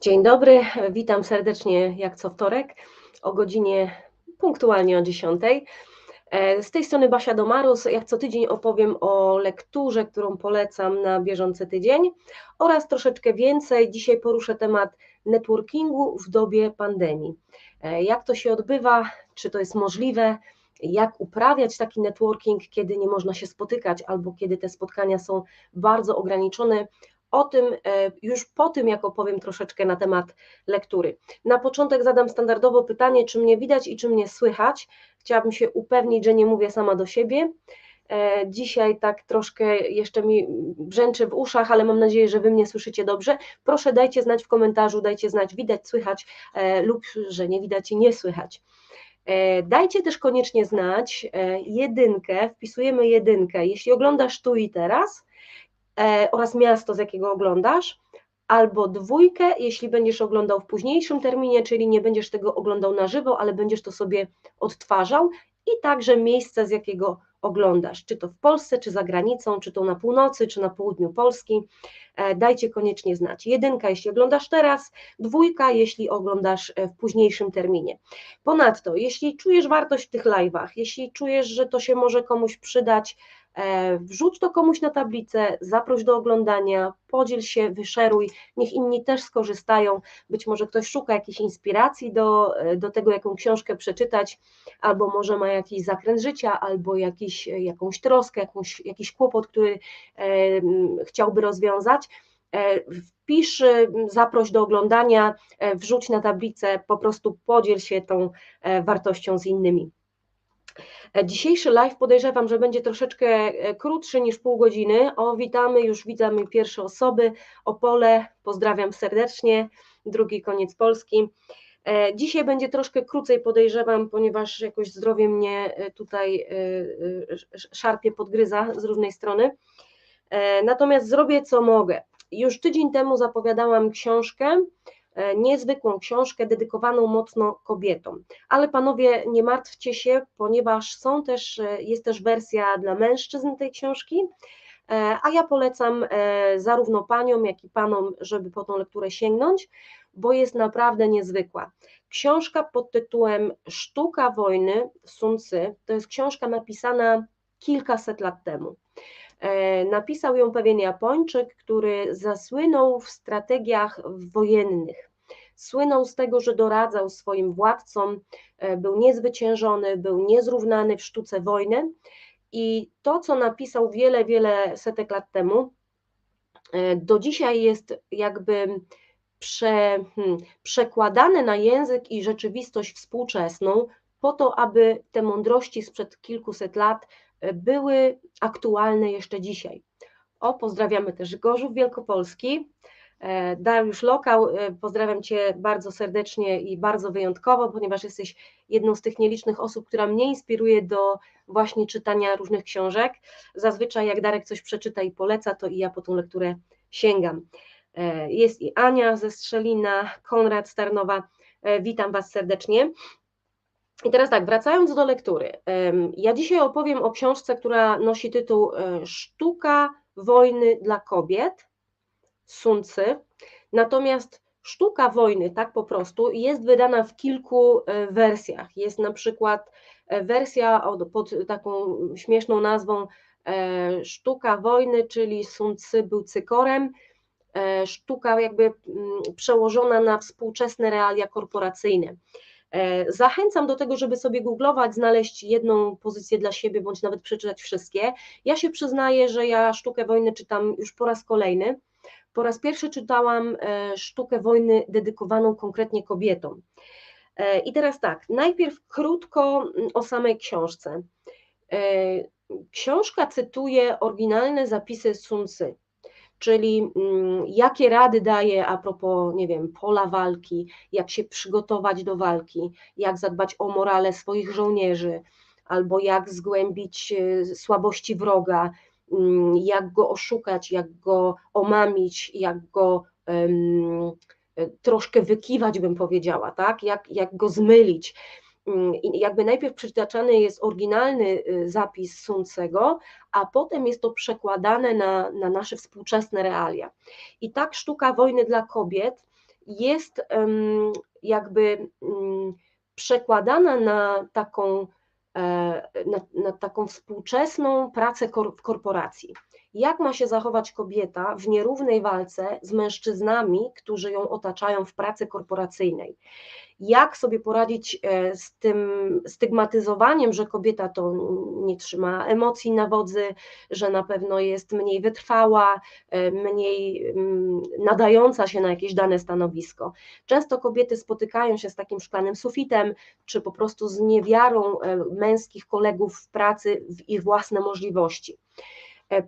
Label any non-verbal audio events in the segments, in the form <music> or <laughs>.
Dzień dobry, witam serdecznie jak co wtorek o godzinie punktualnie o 10. E, z tej strony Basia Domarus. Jak co tydzień opowiem o lekturze, którą polecam na bieżący tydzień oraz troszeczkę więcej. Dzisiaj poruszę temat networkingu w dobie pandemii. E, jak to się odbywa, czy to jest możliwe, jak uprawiać taki networking, kiedy nie można się spotykać albo kiedy te spotkania są bardzo ograniczone o tym e, już po tym, jak opowiem troszeczkę na temat lektury. Na początek zadam standardowo pytanie, czy mnie widać i czy mnie słychać. Chciałabym się upewnić, że nie mówię sama do siebie. E, dzisiaj tak troszkę jeszcze mi brzęczy w uszach, ale mam nadzieję, że Wy mnie słyszycie dobrze. Proszę dajcie znać w komentarzu, dajcie znać, widać, słychać e, lub że nie widać i nie słychać. Dajcie też koniecznie znać jedynkę, wpisujemy jedynkę, jeśli oglądasz tu i teraz oraz miasto, z jakiego oglądasz, albo dwójkę, jeśli będziesz oglądał w późniejszym terminie, czyli nie będziesz tego oglądał na żywo, ale będziesz to sobie odtwarzał i także miejsce, z jakiego oglądasz, czy to w Polsce, czy za granicą, czy to na północy, czy na południu Polski. E, dajcie koniecznie znać. Jedynka, jeśli oglądasz teraz, dwójka, jeśli oglądasz e, w późniejszym terminie. Ponadto, jeśli czujesz wartość w tych live'ach, jeśli czujesz, że to się może komuś przydać, E, wrzuć to komuś na tablicę, zaproś do oglądania, podziel się, wyszeruj, niech inni też skorzystają. Być może ktoś szuka jakiejś inspiracji do, e, do tego, jaką książkę przeczytać, albo może ma jakiś zakręt życia, albo jakiś, e, jakąś troskę, jakąś, jakiś kłopot, który e, chciałby rozwiązać. E, wpisz, zaproś do oglądania, e, wrzuć na tablicę, po prostu podziel się tą wartością z innymi. E, dzisiejszy live podejrzewam, że będzie troszeczkę e, krótszy niż pół godziny. O, witamy, już widzamy pierwsze osoby. Opole, pozdrawiam serdecznie, drugi koniec Polski. E, dzisiaj będzie troszkę krócej, podejrzewam, ponieważ jakoś zdrowie mnie tutaj szarpie, podgryza z różnej strony. Natomiast zrobię co mogę. Już tydzień temu zapowiadałam książkę, niezwykłą książkę dedykowaną mocno kobietom. Ale panowie, nie martwcie się, ponieważ są też, e, jest też wersja dla mężczyzn tej książki, e, a ja polecam zarówno paniom, jak i panom, żeby po tą lekturę sięgnąć, bo jest naprawdę niezwykła. Książka pod tytułem Sztuka wojny Sun Tzu to jest książka napisana kilkaset lat temu. Napisał ją pewien Japończyk, który zasłynął w strategiach wojennych. Słynął z tego, że doradzał swoim władcom, e, był niezwyciężony, był niezrównany w sztuce wojny i to, co napisał wiele, wiele setek lat temu, e, do dzisiaj jest jakby prze, hmm, przekładane na język i rzeczywistość współczesną, po to, aby te mądrości sprzed kilkuset lat e, były aktualne jeszcze dzisiaj. O, pozdrawiamy też Gorzów Wielkopolski. E, Dariusz Lokał, e, pozdrawiam Cię bardzo serdecznie i bardzo wyjątkowo, ponieważ jesteś jedną z tych nielicznych osób, która mnie inspiruje do właśnie czytania różnych książek. Zazwyczaj jak Darek coś przeczyta i poleca, to i ja po tą lekturę sięgam. E, jest i Ania ze Strzelina, Konrad Starnowa, witam Was serdecznie. I teraz tak, wracając do lektury. Ja dzisiaj opowiem o książce, która nosi tytuł Sztuka wojny dla kobiet Suncy. Natomiast sztuka wojny, tak po prostu, jest wydana w kilku e, wersjach. Jest na przykład e, wersja pod taką śmieszną nazwą e, Sztuka wojny, czyli Sun był cykorem, sztuka jakby mm, przełożona na współczesne realia korporacyjne. Zachęcam do tego, żeby sobie googlować, znaleźć jedną pozycję dla siebie, bądź nawet przeczytać wszystkie. Ja się przyznaję, że ja sztukę wojny czytam już po raz kolejny. Po raz pierwszy czytałam e, sztukę wojny dedykowaną konkretnie kobietom. E, I teraz tak, najpierw krótko mm, o samej książce. E, książka cytuje oryginalne zapisy Sun Tzu, czyli mm, jakie rady daje a propos, nie wiem, pola walki, jak się przygotować do walki, jak zadbać o morale swoich żołnierzy, albo jak zgłębić słabości wroga, Mm, jak go oszukać, jak go omamić, jak go um, troszkę wykiwać, bym powiedziała, tak? jak, jak go zmylić. Mm, jakby najpierw przytaczany jest oryginalny y, zapis Suncego, a potem jest to przekładane na, na nasze współczesne realia. I tak sztuka wojny dla kobiet jest jakby mm, przekładana na taką, e, na, na taką współczesną pracę w korporacji. Jak ma się zachować kobieta w nierównej walce z mężczyznami, którzy ją otaczają w pracy korporacyjnej? jak sobie poradzić e, z tym stygmatyzowaniem, że kobieta to nie trzyma emocji na wodzy, że na pewno jest mniej wytrwała, e, mniej nadająca się na jakieś dane stanowisko. Często kobiety spotykają się z takim szklanym sufitem, czy po prostu z niewiarą e, męskich kolegów w pracy w ich własne możliwości.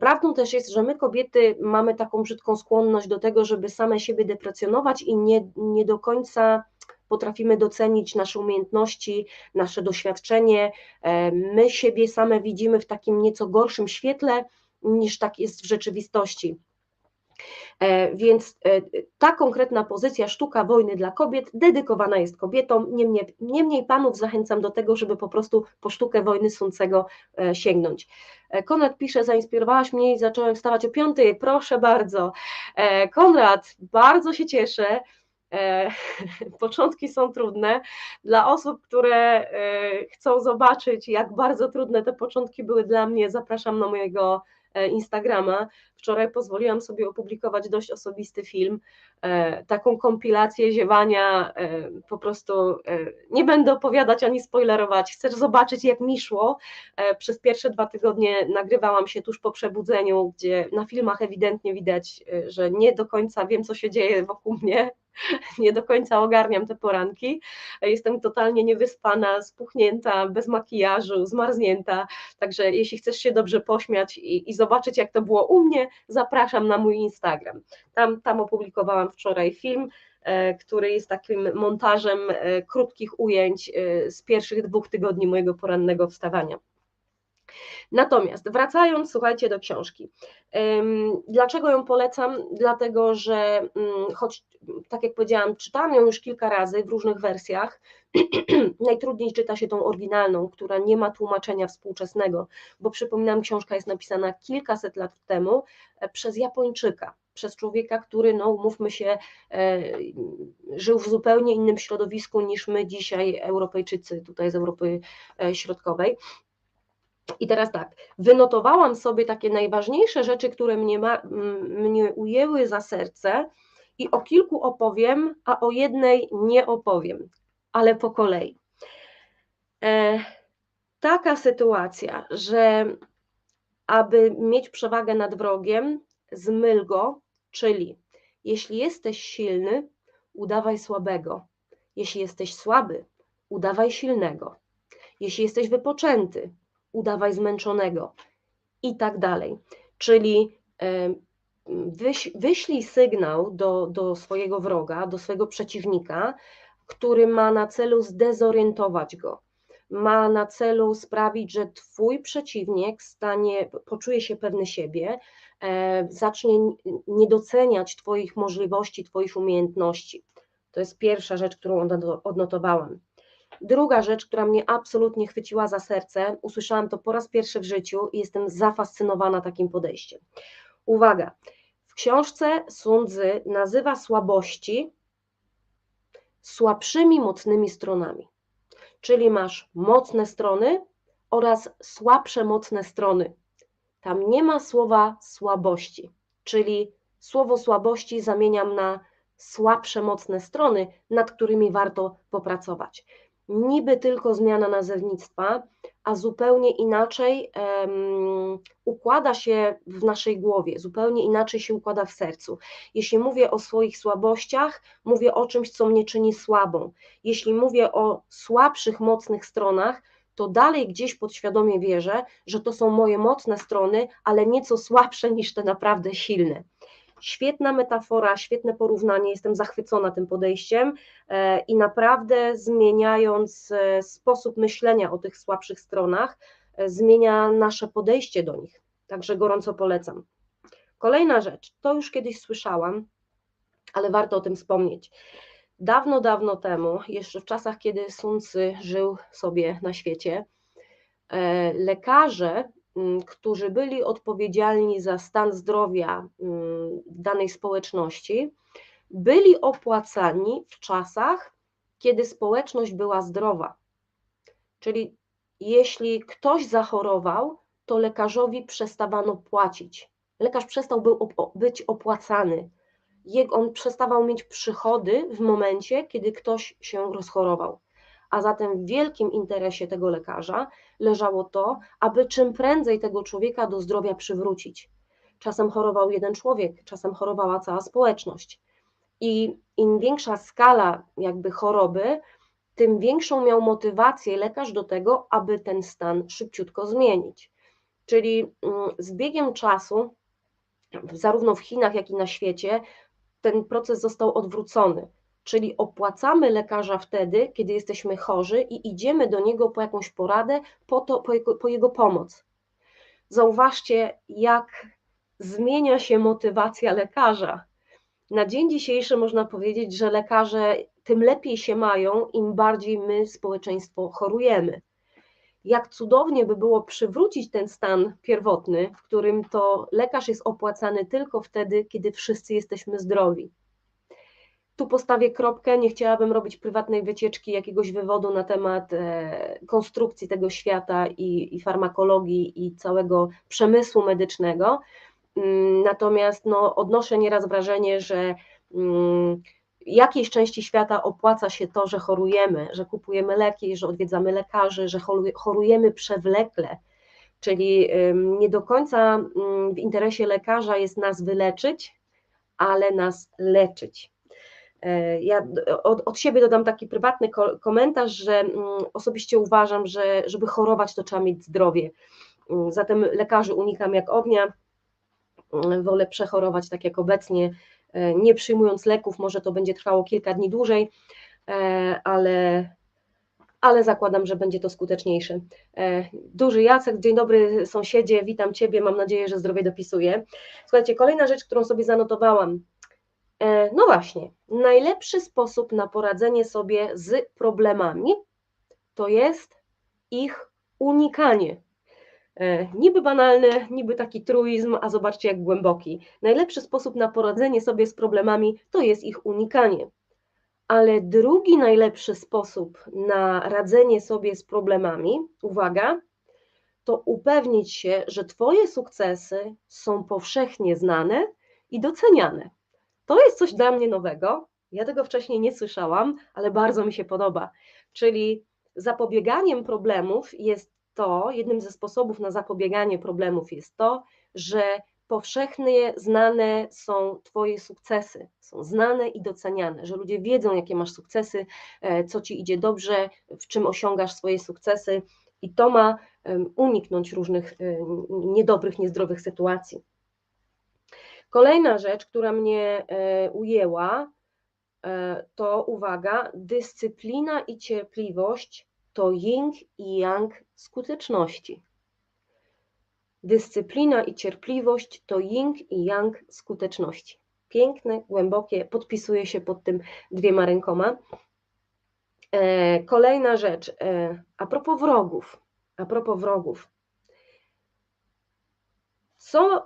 Prawdą też jest, że my kobiety mamy taką brzydką skłonność do tego, żeby same siebie deprecjonować i nie, nie do końca potrafimy docenić nasze umiejętności, nasze doświadczenie. E, my siebie same widzimy w takim nieco gorszym świetle niż tak jest w rzeczywistości. E, więc e, ta konkretna pozycja sztuka wojny dla kobiet dedykowana jest kobietom. Niemniej, niemniej panów zachęcam do tego, żeby po prostu po sztukę wojny Suncego sięgnąć. Konrad pisze, zainspirowałaś mnie i zacząłem wstawać o piątej. Proszę bardzo. Konrad, bardzo się cieszę. E, <laughs> początki są trudne. Dla osób, które e, chcą zobaczyć, jak bardzo trudne te początki były dla mnie, zapraszam na mojego e, Instagrama. Wczoraj pozwoliłam sobie opublikować dość osobisty film, taką kompilację ziewania. Po prostu nie będę opowiadać ani spoilerować. Chcesz zobaczyć, jak mi szło. Przez pierwsze dwa tygodnie nagrywałam się tuż po przebudzeniu, gdzie na filmach ewidentnie widać, że nie do końca wiem, co się dzieje wokół mnie <laughs> nie do końca ogarniam te poranki. Jestem totalnie niewyspana, spuchnięta, bez makijażu, zmarznięta. Także jeśli chcesz się dobrze pośmiać i, i zobaczyć, jak to było u mnie, zapraszam na mój Instagram. Tam, tam opublikowałam wczoraj film e, który jest takim montażem e, krótkich ujęć e, z pierwszych dwóch tygodni mojego porannego wstawania. Natomiast wracając, słuchajcie, do książki. Dlaczego ją polecam? Dlatego, że mm, choć, tak jak powiedziałam, czytałam ją już kilka razy w różnych wersjach, <clears throat> najtrudniej czyta się tą oryginalną, która nie ma tłumaczenia współczesnego, bo przypominam, książka jest napisana kilkaset lat temu e, przez Japończyka, przez człowieka, który, no mówmy się, e, żył w zupełnie innym środowisku niż my dzisiaj, Europejczycy tutaj z Europy e, Środkowej. I teraz tak, wynotowałam sobie takie najważniejsze rzeczy, które mnie, ma, mnie ujęły za serce i o kilku opowiem, a o jednej nie opowiem, ale po kolei. E, taka sytuacja, że aby mieć przewagę nad wrogiem, zmyl go, czyli jeśli jesteś silny, udawaj słabego. Jeśli jesteś słaby, udawaj silnego. Jeśli jesteś wypoczęty, udawaj zmęczonego i tak dalej. Czyli wyś, wyślij sygnał do, do swojego wroga, do swojego przeciwnika, który ma na celu zdezorientować go. Ma na celu sprawić, że twój przeciwnik stanie, poczuje się pewny siebie, e, zacznie nie doceniać Twoich możliwości, Twoich umiejętności. To jest pierwsza rzecz, którą odnotowałam. Druga rzecz, która mnie absolutnie chwyciła za serce, usłyszałam to po raz pierwszy w życiu i jestem zafascynowana takim podejściem. Uwaga, w książce Sundzy nazywa słabości słabszymi mocnymi stronami. Czyli masz mocne strony oraz słabsze mocne strony. Tam nie ma słowa słabości, czyli słowo słabości zamieniam na słabsze mocne strony, nad którymi warto popracować niby tylko zmiana nazewnictwa, a zupełnie inaczej um, układa się w naszej głowie, zupełnie inaczej się układa w sercu. Jeśli mówię o swoich słabościach, mówię o czymś, co mnie czyni słabą. Jeśli mówię o słabszych, mocnych stronach, to dalej gdzieś podświadomie wierzę, że to są moje mocne strony, ale nieco słabsze niż te naprawdę silne. Świetna metafora, świetne porównanie, jestem zachwycona tym podejściem e, i naprawdę zmieniając e, sposób myślenia o tych słabszych stronach, e, zmienia nasze podejście do nich. Także gorąco polecam. Kolejna rzecz, to już kiedyś słyszałam, ale warto o tym wspomnieć. Dawno, dawno temu, jeszcze w czasach, kiedy Sun Tzu żył sobie na świecie, lekarze którzy byli odpowiedzialni za stan zdrowia mm, danej społeczności, byli opłacani w czasach, kiedy społeczność była zdrowa. Czyli jeśli ktoś zachorował, to lekarzowi przestawano płacić. Lekarz przestał był być opłacany. On przestawał mieć przychody w momencie, kiedy ktoś się rozchorował. A zatem w wielkim interesie tego lekarza leżało to, aby czym prędzej tego człowieka do zdrowia przywrócić. Czasem chorował jeden człowiek, czasem chorowała cała społeczność. I im większa skala jakby choroby, tym większą miał motywację lekarz do tego, aby ten stan szybciutko zmienić. Czyli mm, z biegiem czasu, zarówno w Chinach, jak i na świecie, ten proces został odwrócony. Czyli opłacamy lekarza wtedy, kiedy jesteśmy chorzy i idziemy do niego po jakąś poradę, po, to, po, jego, po jego pomoc. Zauważcie, jak zmienia się motywacja lekarza. Na dzień dzisiejszy można powiedzieć, że lekarze tym lepiej się mają, im bardziej my, społeczeństwo, chorujemy. Jak cudownie by było przywrócić ten stan pierwotny, w którym to lekarz jest opłacany tylko wtedy, kiedy wszyscy jesteśmy zdrowi. Tu postawię kropkę, nie chciałabym robić prywatnej wycieczki jakiegoś wywodu na temat e, konstrukcji tego świata i, i farmakologii i całego przemysłu medycznego. Mm, natomiast no, odnoszę nieraz wrażenie, że mm, jakiejś części świata opłaca się to, że chorujemy, że kupujemy leki, że odwiedzamy lekarzy, że chorujemy przewlekle. Czyli nie do końca mm, w interesie lekarza jest nas wyleczyć, ale nas leczyć. E, ja od, od siebie dodam taki prywatny komentarz, że osobiście uważam, że żeby chorować, to trzeba mieć zdrowie. Zatem lekarzy unikam jak ognia, wolę przechorować tak jak obecnie, e, nie przyjmując leków, może to będzie trwało kilka dni dłużej, e, ale, ale zakładam, że będzie to skuteczniejsze. Duży Jacek, dzień dobry sąsiedzie, witam Ciebie, mam nadzieję, że zdrowie dopisuje. Słuchajcie, kolejna rzecz, którą sobie zanotowałam. No właśnie, najlepszy sposób na poradzenie sobie z problemami to jest ich unikanie. E, niby banalny, niby taki truizm, a zobaczcie jak głęboki. Najlepszy sposób na poradzenie sobie z problemami to jest ich unikanie. Ale drugi najlepszy sposób na radzenie sobie z problemami, uwaga, to upewnić się, że Twoje sukcesy są powszechnie znane i doceniane. To jest coś dla mnie nowego. Ja tego wcześniej nie słyszałam, ale bardzo mi się podoba. Czyli zapobieganiem problemów jest to, jednym ze sposobów na zapobieganie problemów jest to, że powszechnie znane są Twoje sukcesy, są znane i doceniane, że ludzie wiedzą, jakie masz sukcesy, e, co Ci idzie dobrze, w czym osiągasz swoje sukcesy i to ma uniknąć różnych e, niedobrych, niezdrowych sytuacji. Kolejna rzecz, która mnie e, ujęła, to uwaga, dyscyplina i cierpliwość to yin i yang skuteczności. Dyscyplina i cierpliwość to yin i yang skuteczności. Piękne, głębokie, podpisuję się pod tym dwiema rękoma. E, kolejna rzecz, e, a propos wrogów, a propos wrogów. Co,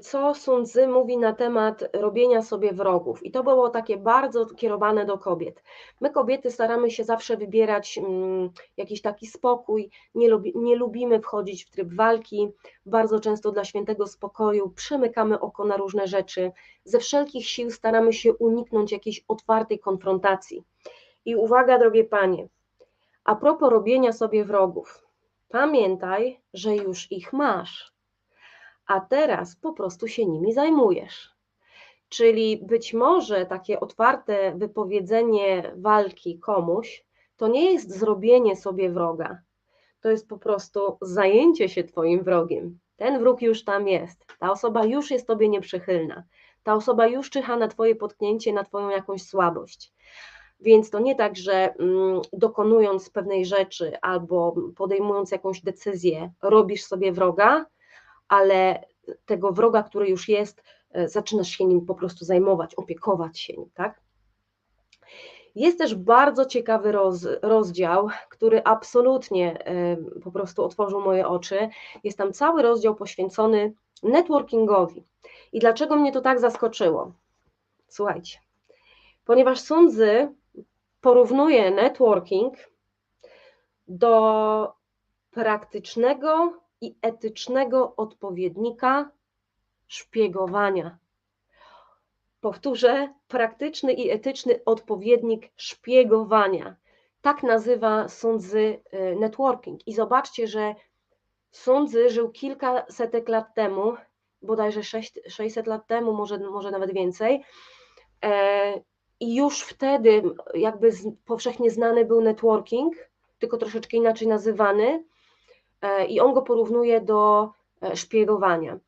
co Sun Tzu mówi na temat robienia sobie wrogów? I to było takie bardzo kierowane do kobiet. My kobiety staramy się zawsze wybierać mm, jakiś taki spokój, nie, lubi, nie lubimy wchodzić w tryb walki, bardzo często dla świętego spokoju przymykamy oko na różne rzeczy, ze wszelkich sił staramy się uniknąć jakiejś otwartej konfrontacji. I uwaga, drogie panie, a propos robienia sobie wrogów, pamiętaj, że już ich masz a teraz po prostu się nimi zajmujesz. Czyli być może takie otwarte wypowiedzenie walki komuś to nie jest zrobienie sobie wroga, to jest po prostu zajęcie się Twoim wrogiem. Ten wróg już tam jest, ta osoba już jest Tobie nieprzychylna, ta osoba już czyha na Twoje potknięcie, na Twoją jakąś słabość. Więc to nie tak, że mm, dokonując pewnej rzeczy albo podejmując jakąś decyzję, robisz sobie wroga, ale tego wroga, który już jest, e, zaczynasz się nim po prostu zajmować, opiekować się nim, tak? Jest też bardzo ciekawy roz, rozdział, który absolutnie e, po prostu otworzył moje oczy. Jest tam cały rozdział poświęcony networkingowi. I dlaczego mnie to tak zaskoczyło? Słuchajcie, ponieważ Sundzy porównuje networking do praktycznego i etycznego odpowiednika szpiegowania. Powtórzę, praktyczny i etyczny odpowiednik szpiegowania. Tak nazywa Sundzy y, networking. I zobaczcie, że Sundzy żył kilkasetek lat temu, bodajże 600 lat temu, może, może nawet więcej. E, I już wtedy jakby powszechnie znany był networking, tylko troszeczkę inaczej nazywany. E, I on go porównuje do e, szpiegowania.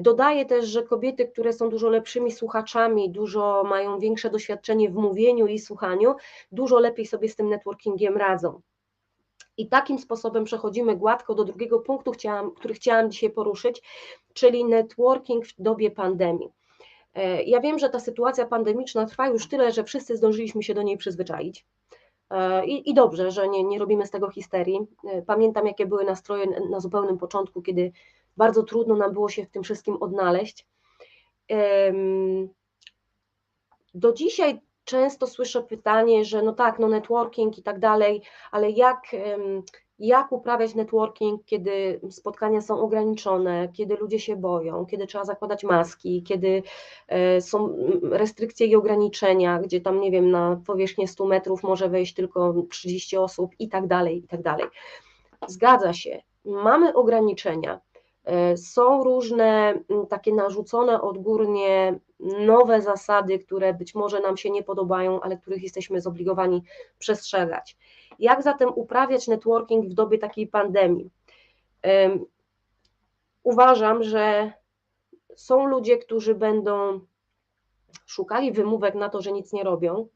Dodaje też, że kobiety, które są dużo lepszymi słuchaczami, dużo mają większe doświadczenie w mówieniu i słuchaniu, dużo lepiej sobie z tym networkingiem radzą. I takim sposobem przechodzimy gładko do drugiego punktu, chciałam, który chciałam dzisiaj poruszyć, czyli networking w dobie pandemii. E, ja wiem, że ta sytuacja pandemiczna trwa już tyle, że wszyscy zdążyliśmy się do niej przyzwyczaić. E, I, I, dobrze, że nie, nie robimy z tego histerii. E, pamiętam, jakie były nastroje na zupełnym początku, kiedy bardzo trudno nam było się w tym wszystkim odnaleźć. Do dzisiaj często słyszę pytanie, że no tak, no networking i tak dalej, ale jak, jak uprawiać networking, kiedy spotkania są ograniczone, kiedy ludzie się boją, kiedy trzeba zakładać maski, kiedy e, są restrykcje i ograniczenia, gdzie tam, nie wiem, na powierzchnię 100 metrów może wejść tylko 30 osób i tak dalej, i tak dalej. Zgadza się, mamy ograniczenia, są różne takie narzucone odgórnie nowe zasady, które być może nam się nie podobają, ale których jesteśmy zobligowani przestrzegać. Jak zatem uprawiać networking w dobie takiej pandemii? Uważam, że są ludzie, którzy będą szukali wymówek na to, że nic nie robią,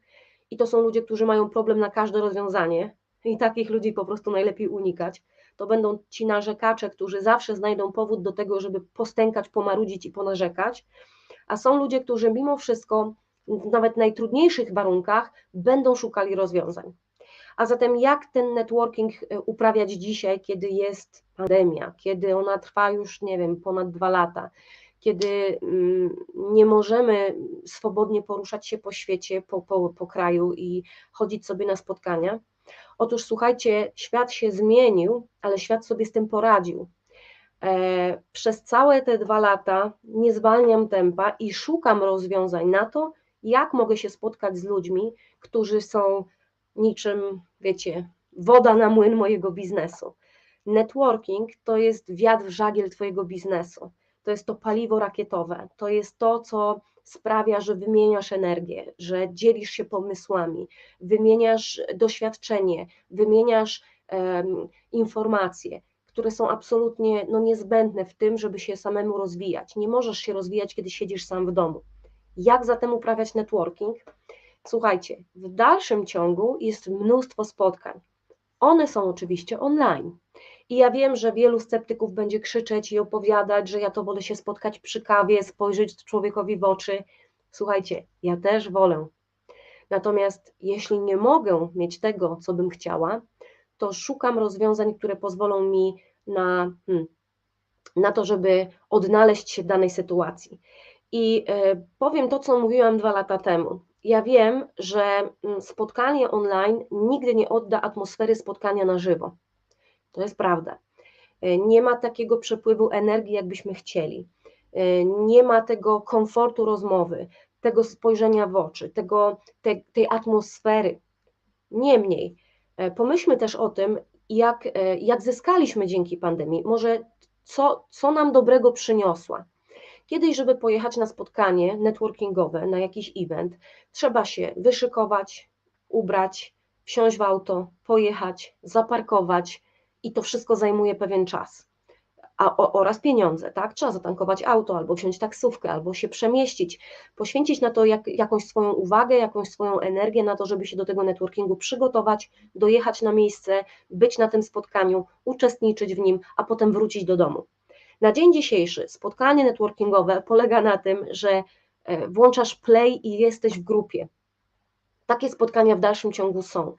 i to są ludzie, którzy mają problem na każde rozwiązanie, i takich ludzi po prostu najlepiej unikać. To będą ci narzekacze, którzy zawsze znajdą powód do tego, żeby postękać, pomarudzić i ponarzekać a są ludzie, którzy mimo wszystko, nawet w najtrudniejszych warunkach, będą szukali rozwiązań. A zatem jak ten networking e, uprawiać dzisiaj, kiedy jest pandemia, kiedy ona trwa już, nie wiem, ponad dwa lata, kiedy mm, nie możemy swobodnie poruszać się po świecie, po, po, po kraju i chodzić sobie na spotkania? Otóż słuchajcie, świat się zmienił, ale świat sobie z tym poradził. E, przez całe te dwa lata nie zwalniam tempa i szukam rozwiązań na to, jak mogę się spotkać z ludźmi, którzy są niczym, wiecie, woda na młyn mojego biznesu. Networking to jest wiatr w żagiel Twojego biznesu. To jest to paliwo rakietowe. To jest to, co sprawia, że wymieniasz energię, że dzielisz się pomysłami, wymieniasz doświadczenie, wymieniasz um, informacje które są absolutnie no, niezbędne w tym, żeby się samemu rozwijać. Nie możesz się rozwijać, kiedy siedzisz sam w domu. Jak zatem uprawiać networking? Słuchajcie, w dalszym ciągu jest mnóstwo spotkań. One są oczywiście online. I ja wiem, że wielu sceptyków będzie krzyczeć i opowiadać, że ja to wolę się spotkać przy kawie, spojrzeć człowiekowi w oczy. Słuchajcie, ja też wolę. Natomiast jeśli nie mogę mieć tego, co bym chciała, to szukam rozwiązań, które pozwolą mi na, hmm, na to, żeby odnaleźć się w danej sytuacji. I e, powiem to, co mówiłam dwa lata temu. Ja wiem, że mm, spotkanie online nigdy nie odda atmosfery spotkania na żywo. To jest prawda. E, nie ma takiego przepływu energii, jakbyśmy chcieli. E, nie ma tego komfortu rozmowy, tego spojrzenia w oczy, tego, te, tej atmosfery. Niemniej, pomyślmy też o tym, jak, e, jak zyskaliśmy dzięki pandemii, może co, co nam dobrego przyniosła. Kiedyś, żeby pojechać na spotkanie networkingowe, na jakiś event, trzeba się wyszykować, ubrać, wsiąść w auto, pojechać, zaparkować i to wszystko zajmuje pewien czas a, oraz pieniądze, tak? Trzeba zatankować auto, albo wziąć taksówkę, albo się przemieścić, poświęcić na to jak, jakąś swoją uwagę, jakąś swoją energię na to, żeby się do tego networkingu przygotować, dojechać na miejsce, być na tym spotkaniu, uczestniczyć w nim, a potem wrócić do domu. Na dzień dzisiejszy spotkanie networkingowe polega na tym, że e, włączasz play i jesteś w grupie. Takie spotkania w dalszym ciągu są.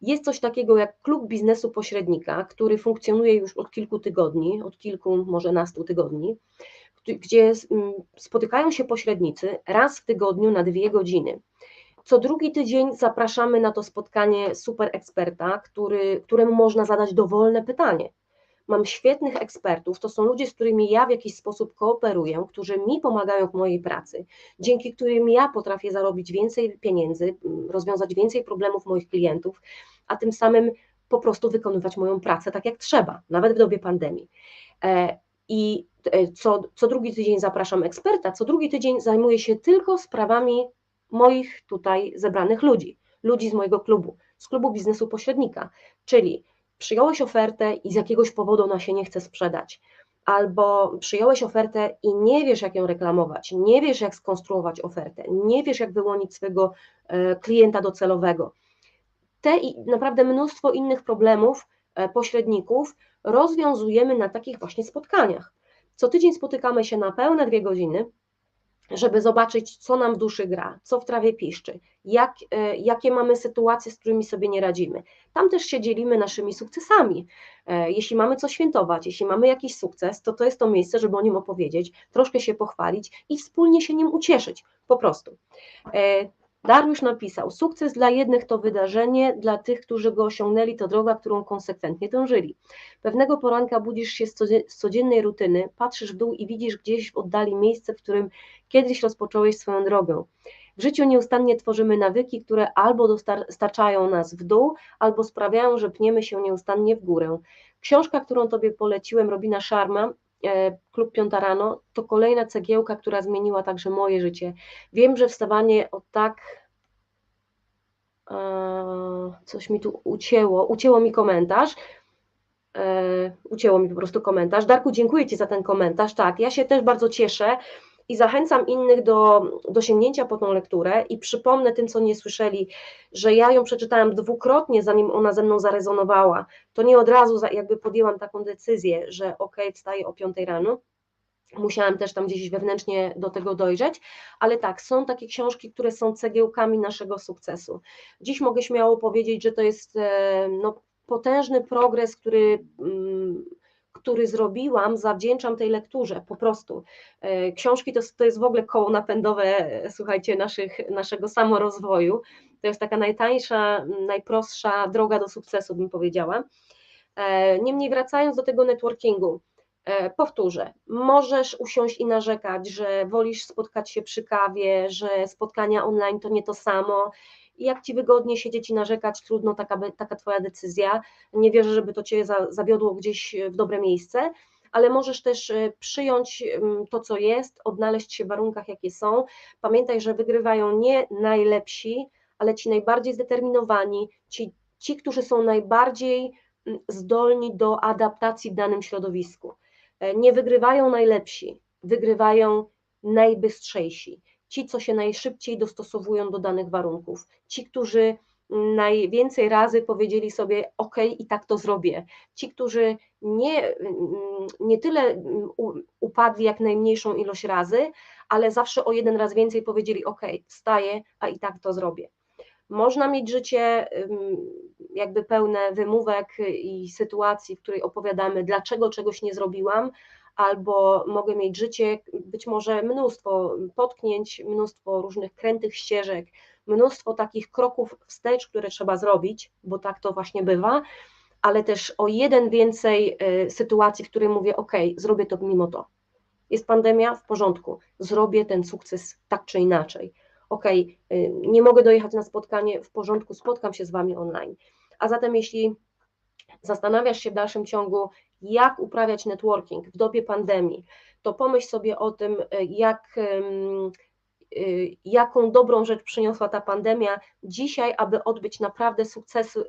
Jest coś takiego jak klub biznesu pośrednika, który funkcjonuje już od kilku tygodni, od kilku, może nastu tygodni, gdzie spotykają się pośrednicy raz w tygodniu na dwie godziny. Co drugi tydzień zapraszamy na to spotkanie super eksperta, który, któremu można zadać dowolne pytanie. Mam świetnych ekspertów, to są ludzie, z którymi ja w jakiś sposób kooperuję, którzy mi pomagają w mojej pracy, dzięki którym ja potrafię zarobić więcej pieniędzy, rozwiązać więcej problemów moich klientów, a tym samym po prostu wykonywać moją pracę tak jak trzeba, nawet w dobie pandemii. E, I e, co, co drugi tydzień zapraszam eksperta, co drugi tydzień zajmuję się tylko sprawami moich tutaj zebranych ludzi, ludzi z mojego klubu, z klubu biznesu pośrednika, czyli przyjąłeś ofertę i z jakiegoś powodu ona się nie chce sprzedać, albo przyjąłeś ofertę i nie wiesz, jak ją reklamować, nie wiesz, jak skonstruować ofertę, nie wiesz, jak wyłonić swojego e, klienta docelowego. Te i naprawdę mnóstwo innych problemów e, pośredników rozwiązujemy na takich właśnie spotkaniach. Co tydzień spotykamy się na pełne dwie godziny, żeby zobaczyć, co nam duszy gra, co w trawie piszczy, jak, e, jakie mamy sytuacje, z którymi sobie nie radzimy. Tam też się dzielimy naszymi sukcesami. E, jeśli mamy co świętować, jeśli mamy jakiś sukces, to to jest to miejsce, żeby o nim opowiedzieć, troszkę się pochwalić i wspólnie się nim ucieszyć, po prostu. Dariusz napisał: Sukces dla jednych to wydarzenie, dla tych, którzy go osiągnęli, to droga, którą konsekwentnie dążyli. Pewnego poranka budzisz się z codziennej rutyny, patrzysz w dół i widzisz gdzieś w oddali miejsce, w którym kiedyś rozpocząłeś swoją drogę. W życiu nieustannie tworzymy nawyki, które albo dostarczają nas w dół, albo sprawiają, że pniemy się nieustannie w górę. Książka, którą Tobie poleciłem, Robina Sharma, Klub Piąta Rano, to kolejna cegiełka, która zmieniła także moje życie. Wiem, że wstawanie od tak e, coś mi tu ucięło, ucięło mi komentarz, e, ucięło mi po prostu komentarz. Darku, dziękuję Ci za ten komentarz. Tak, ja się też bardzo cieszę i zachęcam innych do, do sięgnięcia po tą lekturę i przypomnę tym, co nie słyszeli, że ja ją przeczytałam dwukrotnie, zanim ona ze mną zarezonowała. To nie od razu jakby podjęłam taką decyzję, że ok, wstaję o 5 rano, Musiałam też tam gdzieś wewnętrznie do tego dojrzeć, ale tak, są takie książki, które są cegiełkami naszego sukcesu. Dziś mogę śmiało powiedzieć, że to jest e, no, potężny progres, który mm, który zrobiłam, zawdzięczam tej lekturze po prostu. E, książki to, to jest w ogóle koło napędowe, słuchajcie, naszych, naszego samorozwoju. To jest taka najtańsza, najprostsza droga do sukcesu, bym powiedziała. E, niemniej wracając do tego networkingu, e, powtórzę, możesz usiąść i narzekać, że wolisz spotkać się przy kawie, że spotkania online to nie to samo, jak ci wygodnie siedzieć i narzekać, trudno, taka, taka twoja decyzja. Nie wierzę, żeby to cię zawiodło gdzieś w dobre miejsce, ale możesz też e, przyjąć to, co jest, odnaleźć się w warunkach, jakie są. Pamiętaj, że wygrywają nie najlepsi, ale ci najbardziej zdeterminowani, ci, ci którzy są najbardziej zdolni do adaptacji w danym środowisku. E, nie wygrywają najlepsi, wygrywają najbystrzejsi ci, co się najszybciej dostosowują do danych warunków, ci, którzy najwięcej razy powiedzieli sobie OK i tak to zrobię. Ci, którzy nie, nie tyle upadli jak najmniejszą ilość razy, ale zawsze o jeden raz więcej powiedzieli OK, wstaję, a i tak to zrobię. Można mieć życie jakby pełne wymówek i sytuacji, w której opowiadamy, dlaczego czegoś nie zrobiłam, albo mogę mieć życie, być może mnóstwo potknięć, mnóstwo różnych krętych ścieżek, mnóstwo takich kroków wstecz, które trzeba zrobić, bo tak to właśnie bywa, ale też o jeden więcej y, sytuacji, w której mówię, OK, zrobię to mimo to. Jest pandemia, w porządku, zrobię ten sukces tak czy inaczej. OK, nie mogę dojechać na spotkanie, w porządku, spotkam się z Wami online. A zatem, jeśli zastanawiasz się w dalszym ciągu, jak uprawiać networking w dobie pandemii, to pomyśl sobie o tym, e, jak, e, jaką dobrą rzecz przyniosła ta pandemia dzisiaj, aby odbyć naprawdę sukcesy,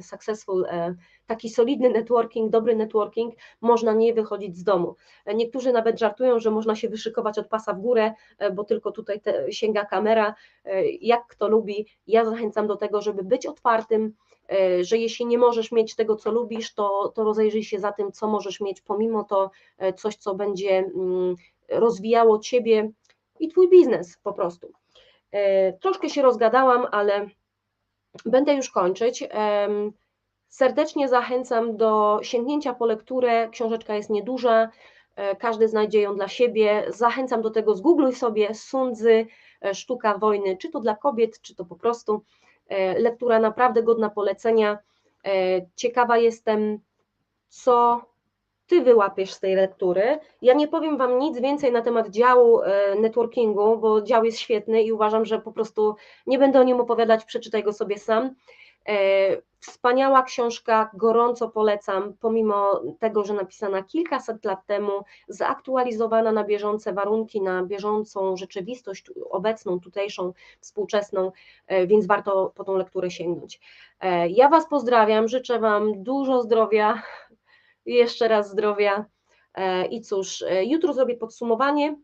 successful, e, taki solidny networking, dobry networking, można nie wychodzić z domu. Niektórzy nawet żartują, że można się wyszykować od pasa w górę, bo tylko tutaj sięga kamera, jak kto lubi. Ja zachęcam do tego, żeby być otwartym, E, że jeśli nie możesz mieć tego, co lubisz, to, to rozejrzyj się za tym, co możesz mieć, pomimo to e, coś, co będzie mm, rozwijało Ciebie i Twój biznes po prostu. E, troszkę się rozgadałam, ale będę już kończyć. Serdecznie zachęcam do sięgnięcia po lekturę. Książeczka jest nieduża, każdy znajdzie ją dla siebie. Zachęcam do tego, zgoogluj sobie Sundzy, e, Sztuka wojny, czy to dla kobiet, czy to po prostu e, lektura naprawdę godna polecenia. E, ciekawa jestem, co ty wyłapiesz z tej lektury. Ja nie powiem Wam nic więcej na temat działu networkingu, bo dział jest świetny i uważam, że po prostu nie będę o nim opowiadać, przeczytaj go sobie sam. Wspaniała książka, gorąco polecam, pomimo tego, że napisana kilkaset lat temu, zaktualizowana na bieżące warunki, na bieżącą rzeczywistość obecną, tutejszą, współczesną, e, więc warto po tą lekturę sięgnąć. E, ja Was pozdrawiam, życzę Wam dużo zdrowia, <laughs> jeszcze raz zdrowia e, i cóż, jutro zrobię podsumowanie.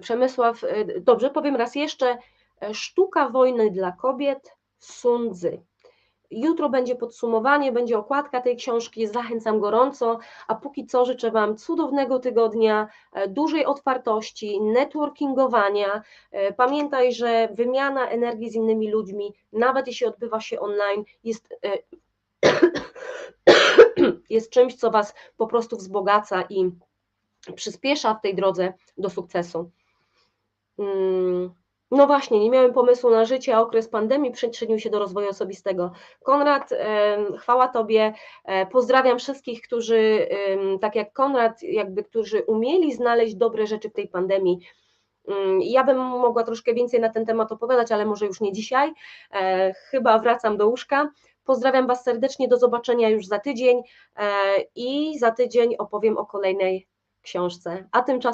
Przemysław, dobrze, powiem raz jeszcze, sztuka wojny dla kobiet, Sun Tzu. Jutro będzie podsumowanie, będzie okładka tej książki, zachęcam gorąco, a póki co życzę Wam cudownego tygodnia, e, dużej otwartości, networkingowania. E, pamiętaj, że wymiana energii z innymi ludźmi, nawet jeśli odbywa się online, jest, e, <coughs> jest czymś, co Was po prostu wzbogaca i przyspiesza w tej drodze do sukcesu. Hmm. No właśnie, nie miałem pomysłu na życie, a okres pandemii przyczynił się do rozwoju osobistego. Konrad, chwała Tobie, e, pozdrawiam wszystkich, którzy, tak jak Konrad, jakby, którzy umieli znaleźć dobre rzeczy w tej pandemii. Mm, ja bym mogła troszkę więcej na ten temat opowiadać, ale może już nie dzisiaj. E, chyba wracam do łóżka. Pozdrawiam Was serdecznie, do zobaczenia już za tydzień e, i za tydzień opowiem o kolejnej książce. A tymczasem